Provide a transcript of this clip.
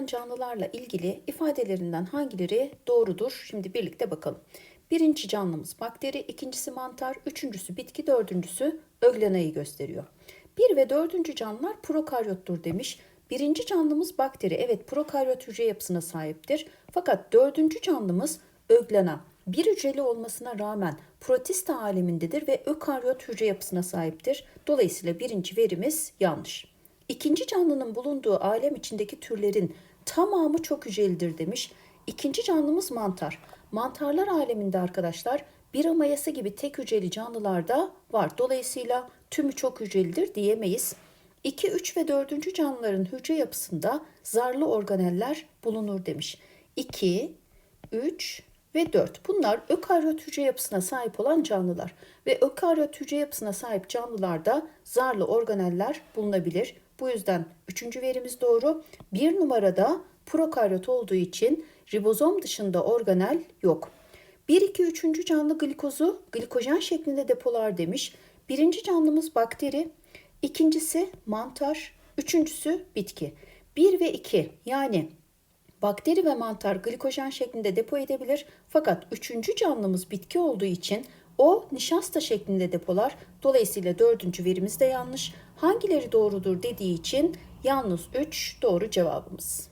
olan canlılarla ilgili ifadelerinden hangileri doğrudur? Şimdi birlikte bakalım. Birinci canlımız bakteri, ikincisi mantar, üçüncüsü bitki, dördüncüsü öglenayı gösteriyor. Bir ve dördüncü canlılar prokaryottur demiş. Birinci canlımız bakteri. Evet prokaryot hücre yapısına sahiptir. Fakat dördüncü canlımız öglena. Bir hücreli olmasına rağmen protista alemindedir ve ökaryot hücre yapısına sahiptir. Dolayısıyla birinci verimiz yanlış. İkinci canlının bulunduğu alem içindeki türlerin tamamı çok hücrelidir demiş. İkinci canlımız mantar. Mantarlar aleminde arkadaşlar bir mayası gibi tek hücreli canlılarda var. Dolayısıyla tümü çok hücrelidir diyemeyiz. 2, 3 ve 4. canlıların hücre yapısında zarlı organeller bulunur demiş. 2, 3 ve 4. Bunlar ökaryot hücre yapısına sahip olan canlılar ve ökaryot hücre yapısına sahip canlılarda zarlı organeller bulunabilir. Bu yüzden üçüncü verimiz doğru. Bir numarada prokaryot olduğu için ribozom dışında organel yok. 1, 2, 3. canlı glikozu glikojen şeklinde depolar demiş. Birinci canlımız bakteri, ikincisi mantar, üçüncüsü bitki. 1 ve 2 yani bakteri ve mantar glikojen şeklinde depo edebilir. Fakat üçüncü canlımız bitki olduğu için o nişasta şeklinde depolar. Dolayısıyla dördüncü verimiz de yanlış. Hangileri doğrudur dediği için yalnız 3 doğru cevabımız.